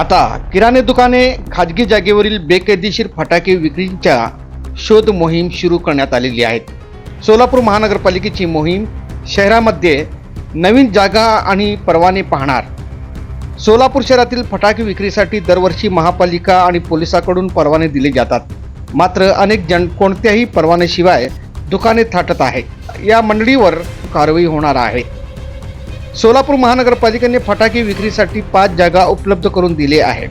आता किराणे दुकाने खाजगी जागेवरील बेकायदेशीर फटाके विक्रीच्या शोध मोहीम सुरू करण्यात आलेली आहेत. सोलापूर महानगरपालिकेची मोहीम शहरामध्ये नवीन जागा आणि परवाने पाहणार. सोलापूर शहरातील फटाके विक्रीसाठी दरवर्षी महापालिका आणि पोलिसाकडून परवाने दिले जातात. मात्र अनेक जण कोणत्याही परवान्याशिवाय दुकाने थाटत आहे या मंडळीवर कारवाई होणार आहे. सोलापूर महानगरपालिकेने फटाके विक्रीसाठी पाच जागा उपलब्ध करून दिले आहे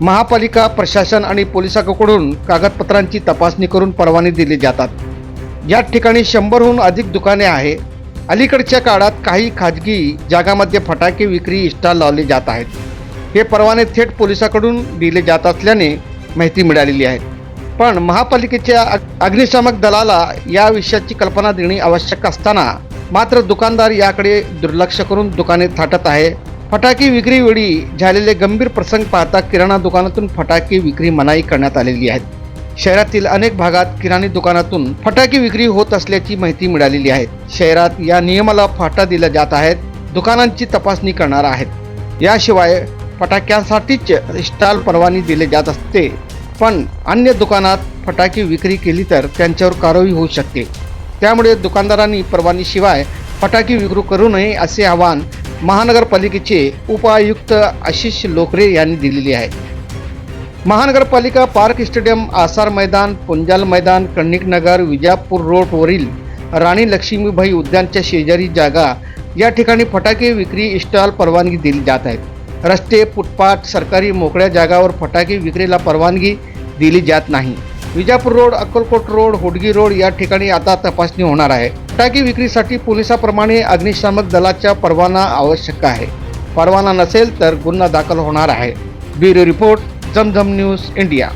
महापालिका प्रशासन आणि पोलिसांकडून कागदपत्रांची तपासणी करून परवाने दिले जातात. या ठिकाणी शंभरहून अधिक दुकाने आहे अलीकडच्या काळात काही खाजगी जागामध्ये फटाके विक्री स्टॉल लावले जात आहेत. हे परवाने थेट पोलिसाकडून दिले जात असल्याने माहिती मिळालेली आहे. पण महापालिकेच्या अग्निशामक दलाला या विषयाची कल्पना देणे आवश्यक असताना मात्र दुकानदार याकडे दुर्लक्ष करून दुकाने थाटत आहे. फटाके विक्रीवेळी झालेले गंभीर प्रसंग पाहता किराणा दुकानातून फटाके विक्री मनाई करण्यात आलेली आहे. शहरातील अनेक भागात किराणी दुकानातून फटाके विक्री होत असल्याची माहिती मिळालेली आहे. शहरात या नियमाला फाटा दिल्या जात आहेत दुकानांची तपासणी करणार आहेत. याशिवाय फटाक्यांसाठीच स्टॉल परवानी दिले जात असते. पण अन्य दुकानात फटाके विक्री केली तर त्यांच्यावर कारवाई होऊ शकते. त्यामुळे दुकानदारांनी परवानगीशिवाय फटाके विक्री करू नये असे आवाहन महानगरपालिकेचे उपायुक्त आशिष लोकरे यांनी दिलेले आहे. महानगरपालिका पार्क स्टेडियम आसार मैदान पुंजाल मैदान कणिकनगर विजापूर रोडवरील राणी लक्ष्मीबाई उद्यानच्या शेजारी जागा या ठिकाणी फटाके विक्री स्टॉल परवानगी दिली जात आहेत रस्ते फुटपाथ सरकारी मोकळ्या जागावर फटाके विक्रीला परवानगी दिली जात नाही. Vijapur road Akkalkot road Hodgi road या ठिकाणी आता तपासणी होणार आहे. फटाके विक्रीसाठी पोलिसाप्रमाणे अग्निशामक दलाचा परवाना आवश्यक आहे. परवाना नसेल तर गुन्हा दाखल होणार आहे. Bureau report Zamzam news India.